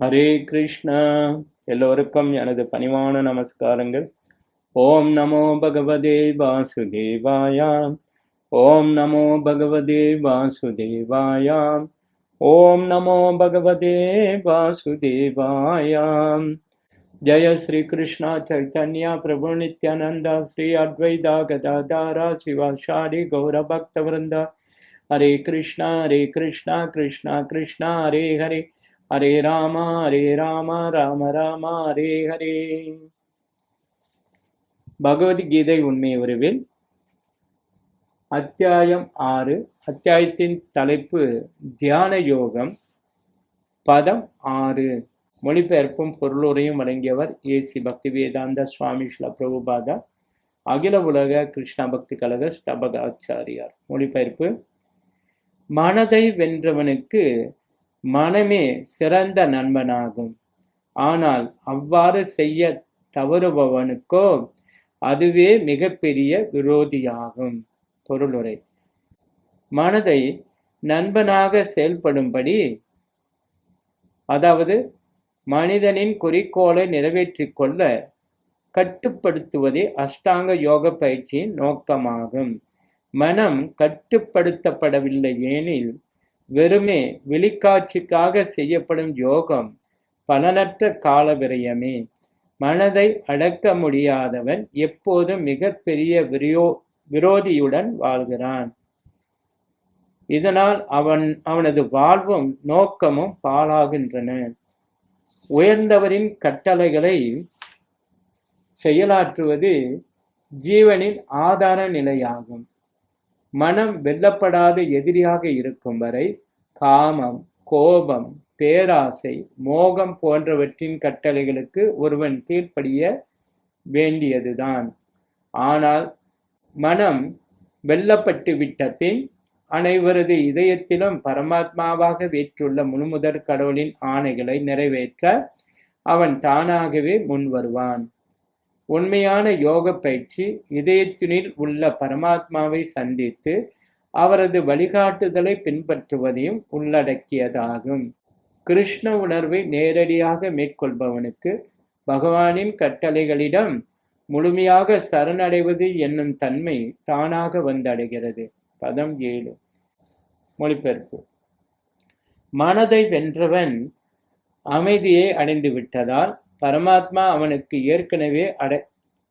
ஹரே கிருஷ்ணா. எல்லோருக்கும் எனது பணிவான நமஸ்காரங்கள். ஓம் நமோ பகவதே வாசுதேவாயாம். ஓம் நமோ பகவதே வாசுதேவாயாம். ஓம் நமோ பகவதே வாசுதேவாயாம். ஜய ஸ்ரீ கிருஷ்ணா சைத்தன்யா பிரபு நித்யானந்தா ஸ்ரீ அத்வைதா கதாதாரா சிவாஷாரி கௌர பக்த விருந்தா ஹரே கிருஷ்ணா ஹரே கிருஷ்ணா கிருஷ்ணா கிருஷ்ணா ஹரே ஹரே. ஹரே ராமா ஹரே ராமா ராம ராமா ஹரே ஹரே. பகவத்கீதை உண்மை உருவில் அத்தியாயம் ஆறு அத்தியாயத்தின் தலைப்பு தியான யோகம் பதம் ஆறு. மொழிபெயர்ப்பும் பொருளுரையும் வழங்கியவர் ஏசி பக்தி வேதாந்த சுவாமி ஸ்ல பிரபுபாதா அகில உலக கிருஷ்ணா பக்தி கழக ஸ்தபகாச்சாரியார். மொழிபெயர்ப்பு மனதை வென்றவனுக்கு மனமே சிறந்த நண்பனாகும். ஆனால் அவ்வாறு செய்ய தவறுபவனுக்கோ அதுவே மிகப்பெரிய விரோதியாகும். பொருளுரை. மனதை நண்பனாக செயல்படும்படி அதாவது மனிதனின் குறிக்கோளை நிறைவேற்றிக் கொள்ள கட்டுப்படுத்துவதே அஷ்டாங்க யோக பயிற்சியின் நோக்கமாகும். மனம் கட்டுப்படுத்தப்படவில்லை ஏனில் வெறுமே வெளிக்காட்சிக்காக செய்யப்படும் யோகம் பலனற்ற கால விரயமே மனதை அடக்க முடியாதவன் எப்போதும் மிகப்பெரிய விரியோ விரோதியுடன் வாழ்கிறான். இதனால் அவன் அவனது வாழ்வும் நோக்கமும் பாழாகின்றன. உயர்ந்தவரின் கட்டளைகளை செயலாற்றுவது ஜீவனின் ஆதார நிலையாகும். மனம் வெல்லப்படாத எதிரியாக இருக்கும் வரை காமம் கோபம் பேராசை மோகம் போன்றவற்றின் கட்டளைகளுக்கு ஒருவன் கீழ்ப்படிய வேண்டியதுதான். ஆனால் மனம் வெல்லப்பட்டு விட்ட பின் அனைவரது இதயத்திலும் பரமாத்மாவாக வேற்றுள்ள முழுமுதற் கடவுளின் ஆணைகளை நிறைவேற்ற அவன் தானாகவே முன் வருவான் உண்மையான யோக பயிற்சி இதயத்தினில் உள்ள பரமாத்மாவை சந்தித்து அவரது வழிகாட்டுதலை பின்பற்றுவதையும் உள்ளடக்கியதாகும். கிருஷ்ண உணர்வை நேரடியாக மேற்கொள்பவனுக்கு பகவானின் கட்டளைகளிடம் முழுமையாக சரணடைவது என்னும் தன்மை தானாக வந்தடைகிறது. பதம் ஏழு. மொழிபெயர்ப்பு. மனதை வென்றவன் அமைதியை அடைந்து விட்டதால் பரமாத்மா அவனுக்கு ஏற்கனவே அடை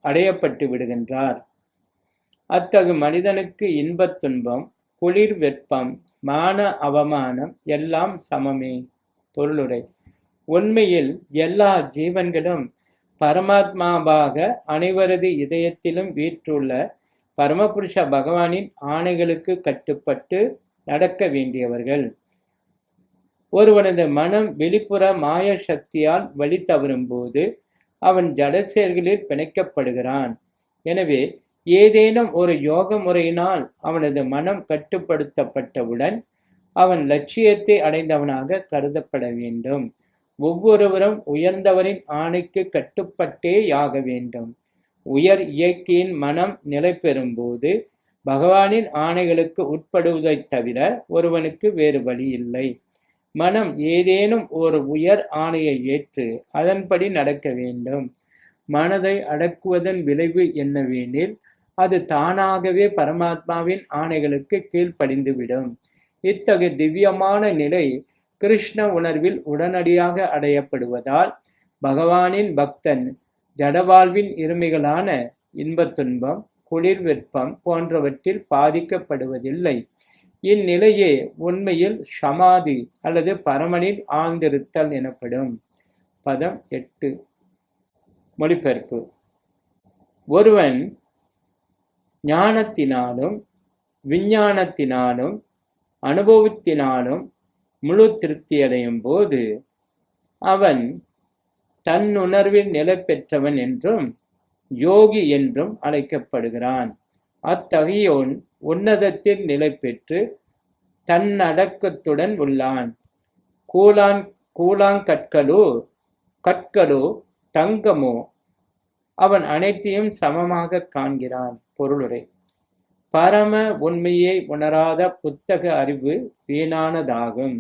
அடையப்பட்டு விடுகின்றார். அத்தகு மனிதனுக்கு இன்பத் துன்பம் குளிர் வெப்பம் மான அவமானம் எல்லாம் சமமே. பொருளுரை. உண்மையில் எல்லா ஜீவன்களும் பரமாத்மாவாக அனைவரது இதயத்திலும் வீற்றுள்ள பரமபுருஷ பகவானின் ஆணைகளுக்கு கட்டுப்பட்டு நடக்க வேண்டியவர்கள். ஒருவனது மனம் வெளிப்புற மாய சக்தியால் வழி தவறும் போது அவன் ஜடசெயல்களில் பிணைக்கப்படுகிறான். எனவே ஏதேனும் ஒரு யோக முறையினால் அவனது மனம் கட்டுப்படுத்தப்பட்டவுடன் அவன் லட்சியத்தை அடைந்தவனாக கருதப்பட வேண்டும். ஒவ்வொருவரும் உயர்ந்தவரின் ஆணைக்கு கட்டுப்பட்டே யாக வேண்டும். உயர் இயற்கையின் மனம் நிலை பெறும்போது பகவானின் ஆணைகளுக்கு உட்படுவதைத் தவிர ஒருவனுக்கு வேறு வழி இல்லை. மனம் ஏதேனும் ஒரு உயர் ஆணையை ஏற்று அதன்படி நடக்க வேண்டும். மனதை அடக்குவதன் விளைவு என்னவெனில் அது தானாகவே பரமாத்மாவின் ஆணைகளுக்கு கீழ்ப்படிந்துவிடும். இத்தகைய திவ்யமான நிலை கிருஷ்ண உணர்வில் உடனடியாக அடையப்படுவதால் பகவானின் பக்தன் ஜடவாழ்வின் இருமைகளான இன்பத் துன்பம் குளிர் வெப்பம் போன்றவற்றில் பாதிக்கப்படுவதில்லை. இந்நிலையே உண்மையில் ஷமாதி அல்லது பரமனில் ஆழ்ந்திருத்தல் எனப்படும். பதம் எட்டு. மொழிபெயர்ப்பு. ஒருவன் ஞானத்தினாலும் விஞ்ஞானத்தினாலும் அனுபவத்தினாலும் முழு திருப்தியடையும் போது அவன் தன்னுணர்வில் நிலை பெற்றவன் என்றும் யோகி என்றும் அழைக்கப்படுகிறான். அத்தகையோன் உன்னதத்தில் நிலை பெற்று தன்னடக்கத்துடன் உள்ளான். கூழான் கூழாங்கற்களோ கற்களோ தங்கமோ அவன் அனைத்தையும் சமமாக காண்கிறான். பொருளுரை. பரம உண்மையை உணராத புத்தக அறிவு வீணானதாகும்.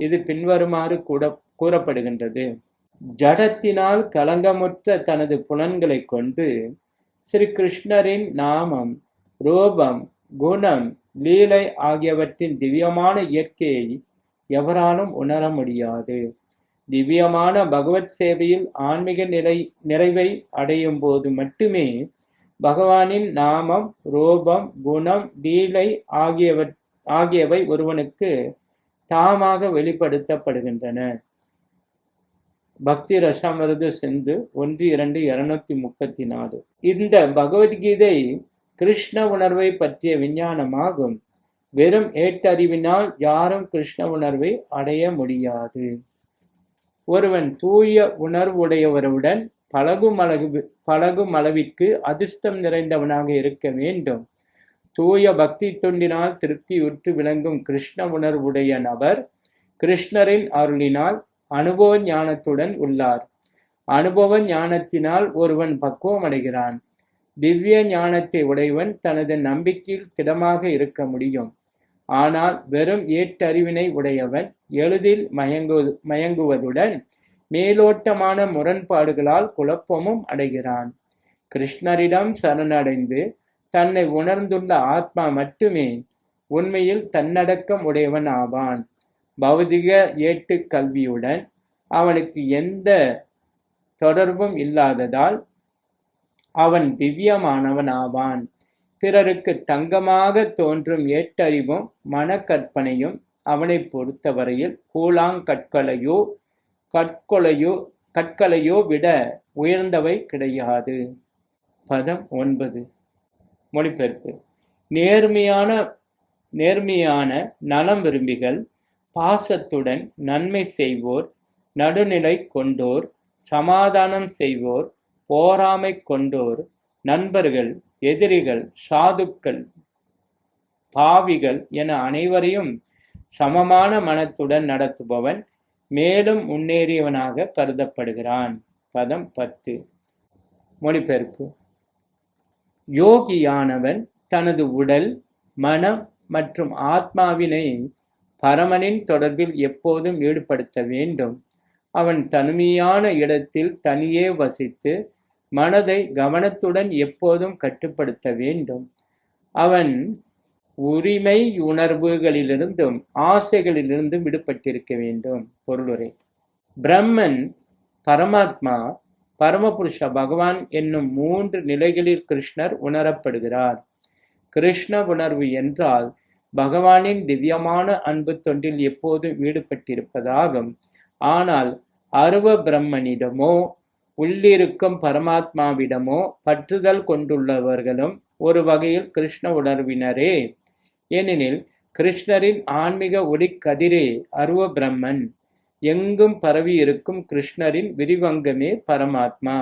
இது பின்வருமாறு கூட கூறப்படுகின்றது. ஜடத்தினால் களங்கமுற்ற தனது புலன்களை கொண்டு ஸ்ரீ கிருஷ்ணரின் நாமம் ரூபம் குணம் லீலை ஆகியவற்றின் திவ்யமான இயற்கையை எவராலும் உணர முடியாது. திவ்யமான பகவத் சேவையில் ஆன்மீக நிலை நிறைவை அடையும் போது மட்டுமே பகவானின் நாமம் ரூபம் குணம் லீலை ஆகியவ ஆகியவை ஒருவனுக்கு தாமாக வெளிப்படுத்தப்படுகின்றன. பக்தி ரசாமிருது சிந்து ஒன்று இரண்டு இருநூத்தி முப்பத்தி நாலு. இந்த பகவத்கீதை கிருஷ்ண உணர்வை பற்றிய விஞ்ஞானமாகும். வெறும் ஏட்டறிவினால் யாரும் கிருஷ்ண உணர்வை அடைய முடியாது. ஒருவன் தூய உணர்வுடையவருடன் பழகும் அளவு பழகும் அளவிற்கு அதிர்ஷ்டம் நிறைந்தவனாக இருக்க வேண்டும். தூய பக்தி தொண்டினால் திருப்தியுற்று விளங்கும் கிருஷ்ண உணர்வுடைய நபர் கிருஷ்ணரின் அருளினால் அனுபவ ஞானத்துடன் உள்ளார். அனுபவ ஞானத்தினால் ஒருவன் பக்குவம் அடைகிறான் திவ்ய ஞானத்தை உடையவன் தனது நம்பிக்கையில் திடமாக இருக்க முடியும். ஆனால் வெறும் ஏற்றறிவினை உடையவன் எளிதில் மயங்கு மயங்குவதுடன் மேலோட்டமான முரண்பாடுகளால் குழப்பமும் அடைகிறான். கிருஷ்ணரிடம் சரணடைந்து தன்னை உணர்ந்துள்ள ஆத்மா மட்டுமே உண்மையில் தன்னடக்கம் உடையவன் ஆவான். பௌதிக ஏட்டு கல்வியுடன் அவனுக்கு எந்த தொடர்பும் இல்லாததால் அவன் திவ்யமானவன் ஆவான் பிறருக்கு தங்கமாக தோன்றும் ஏட்டறிவும் மனக்கற்பனையும் அவனை பொறுத்தவரையில் கூழாங்கற்களையோ கற்கொலையோ கற்களையோ விட உயர்ந்தவை கிடையாது. பதம் ஒன்பது. மொழிபெயர்ப்பு. நேர்மையான நேர்மையான நலம் விரும்பிகள் பாசத்துடன் நன்மை செய்வோர் நடுநிலை கொண்டோர் சமாதானம் செய்வோர் போராமை கொண்டோர் நண்பர்கள் எதிரிகள் சாதுக்கள் பாவிகள் என அனைவரையும் சமமான மனத்துடன் நடத்துபவன் மேலும் முன்னேறியவனாக கருதப்படுகிறான். பதம் பத்து. மொழிபெயர்ப்பு. யோகியானவன் தனது உடல் மனம் மற்றும் ஆத்மாவினை பரமனின் தொடர்பில் எப்போதும் ஈடுபடுத்த வேண்டும். அவன் தனிமையான இடத்தில் தனியே வசித்து மனதை கவனத்துடன் எப்போதும் கட்டுப்படுத்த வேண்டும். அவன் உரிமை உணர்வுகளிலிருந்தும் ஆசைகளிலிருந்தும் விடுபட்டிருக்க வேண்டும். பொருளுரை. பிரம்மன் பரமாத்மா பரமபுருஷ பகவான் என்னும் மூன்று நிலைகளில் கிருஷ்ணர் உணரப்படுகிறார். கிருஷ்ண உணர்வு என்றால் பகவானின் திவ்யமான அன்பு தொண்டில் எப்போதும் ஈடுபட்டிருப்பதாகும். ஆனால் அருவ பிரம்மனிடமோ உள்ளிருக்கும் பரமாத்மாவிடமோ பற்றுதல் கொண்டுள்ளவர்களும் ஒரு வகையில் கிருஷ்ண உணர்வினரே. ஏனெனில் கிருஷ்ணரின் ஆன்மீக ஒளிக்கதிரே அருவ பிரம்மன் எங்கும் பரவி இருக்கும் கிருஷ்ணரின் விரிவங்கமே பரமாத்மா.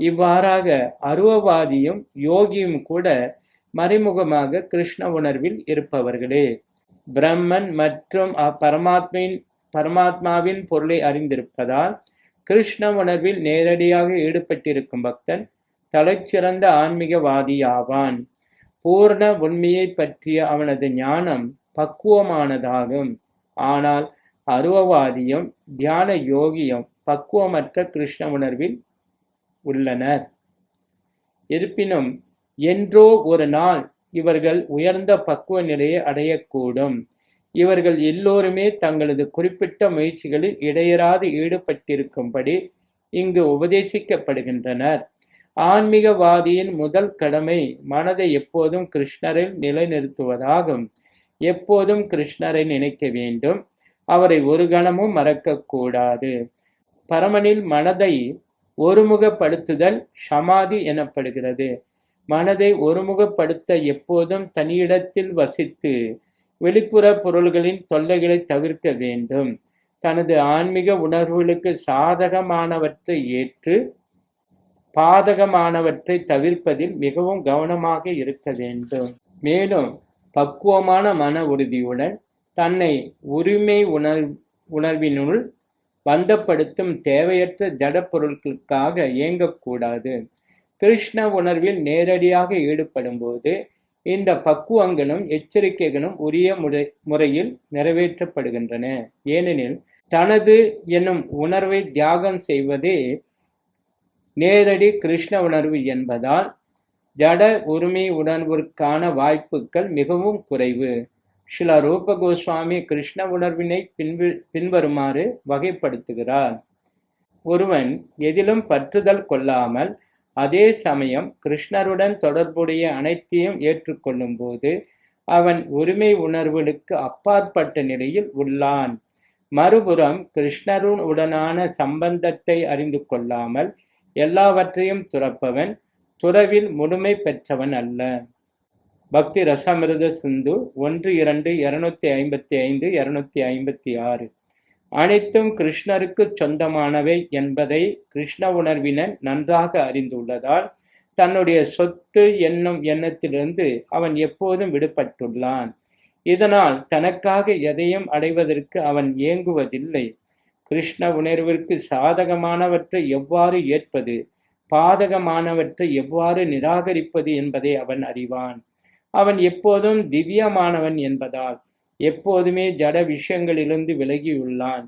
இவ்வாறாக அருவவாதியும் யோகியும் கூட மறைமுகமாக கிருஷ்ண உணர்வில் இருப்பவர்களே. பிரம்மன் மற்றும் அப்பரமாத்மின் பரமாத்மாவின் பொருளை அறிந்திருப்பதால் கிருஷ்ண உணர்வில் நேரடியாக ஈடுபட்டிருக்கும் பக்தன் தலைச்சிறந்த ஆன்மீகவாதியாவான். பூர்ண உண்மையை பற்றிய அவனது ஞானம் பக்குவமானதாகும். ஆனால் அருவவாதியும் தியான யோகியும் பக்குவமற்ற கிருஷ்ண உணர்வில் உள்ளனர். இருப்பினும் என்றோ ஒரு நாள் இவர்கள் உயர்ந்த பக்குவ நிலையை அடையக்கூடும். இவர்கள் எல்லோருமே தங்களது குறிப்பிட்ட முயற்சிகளில் இடையராது ஈடுபட்டிருக்கும்படி இங்கு உபதேசிக்கப்படுகின்றனர். ஆன்மீகவாதியின் முதல் கடமை மனதை எப்போதும் கிருஷ்ணரில் நிலைநிறுத்துவதாகும். எப்போதும் கிருஷ்ணரை நினைக்க வேண்டும். அவரை ஒரு கணமும் மறக்கக்கூடாது. பரமனில் மனதை ஒருமுகப்படுத்துதல் சமாதி எனப்படுகிறது. மனதை ஒருமுகப்படுத்த எப்போதும் தனியிடத்தில் வசித்து வெளிப்புற பொருள்களின் தொல்லைகளை தவிர்க்க வேண்டும். தனது ஆன்மீக உணர்வுகளுக்கு சாதகமானவற்றை ஏற்று பாதகமானவற்றை தவிர்ப்பதில் மிகவும் கவனமாக இருக்க வேண்டும். மேலும் பக்குவமான மன உறுதியுடன் தன்னை உரிமை உணர் உணர்வினுள் பந்தப்படுத்தும் தேவையற்ற ஜட பொருட்களுக்காக இயங்கக்கூடாது. கிருஷ்ண உணர்வில் நேரடியாக ஈடுபடும் போது இந்த பக்குவங்களும் எச்சரிக்கைகளும் உரிய முறை முறையில் நிறைவேற்றப்படுகின்றன. ஏனெனில் தனது என்னும் உணர்வை தியாகம் செய்வதே நேரடி கிருஷ்ண உணர்வு என்பதால் ஜட உரிமை உணர்விற்கான வாய்ப்புகள் மிகவும் குறைவு. சில ரூப கோஸ்வாமி கிருஷ்ண உணர்வினை பின்வி பின்வருமாறு வகைப்படுத்துகிறார். ஒருவன் எதிலும் பற்றுதல் கொள்ளாமல் அதே சமயம் கிருஷ்ணருடன் தொடர்புடைய அனைத்தையும் ஏற்றுக்கொள்ளும் போது அவன் உரிமை உணர்வுகளுக்கு அப்பாற்பட்ட நிலையில் உள்ளான். மறுபுறம் கிருஷ்ணருடன் உடனான சம்பந்தத்தை அறிந்து கொள்ளாமல் எல்லாவற்றையும் துறப்பவன் துறவில் முழுமை பெற்றவன் அல்ல. பக்தி ரசமிருத சிந்து ஒன்று இரண்டு இருநூத்தி ஐம்பத்தி ஐந்து இருநூத்தி ஐம்பத்தி ஆறு. அனைத்தும் கிருஷ்ணருக்கு சொந்தமானவை என்பதை கிருஷ்ண உணர்வினன் நன்றாக அறிந்துள்ளதால் தன்னுடைய சொத்து என்னும் எண்ணத்திலிருந்து அவன் எப்போதும் விடுபட்டுள்ளான். இதனால் தனக்காக எதையும் அடைவதற்கு அவன் ஏங்குவதில்லை. கிருஷ்ண உணர்விற்கு சாதகமானவற்றை எவ்வாறு ஏற்பது பாதகமானவற்றை எவ்வாறு நிராகரிப்பது என்பதை அவன் அறிவான். அவன் எப்போதும் திவ்யமானவன் என்பதால் எப்போதுமே ஜட விஷயங்களிலிருந்து விலகியுள்ளான்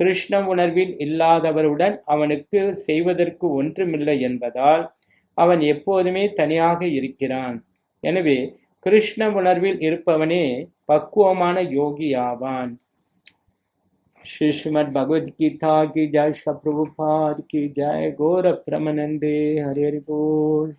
கிருஷ்ண உணர்வில் இல்லாதவருடன் அவனுக்கு செய்வதற்கு ஒன்றுமில்லை என்பதால் அவன் எப்போதுமே தனியாக இருக்கிறான் எனவே கிருஷ்ண உணர்வில் இருப்பவனே பக்குவமான யோகி ஆவான் श्री श्रीमद भगवद गीता की जय श्री प्रभुपाद की जय गौर प्रमानंदे हरे हरि बोल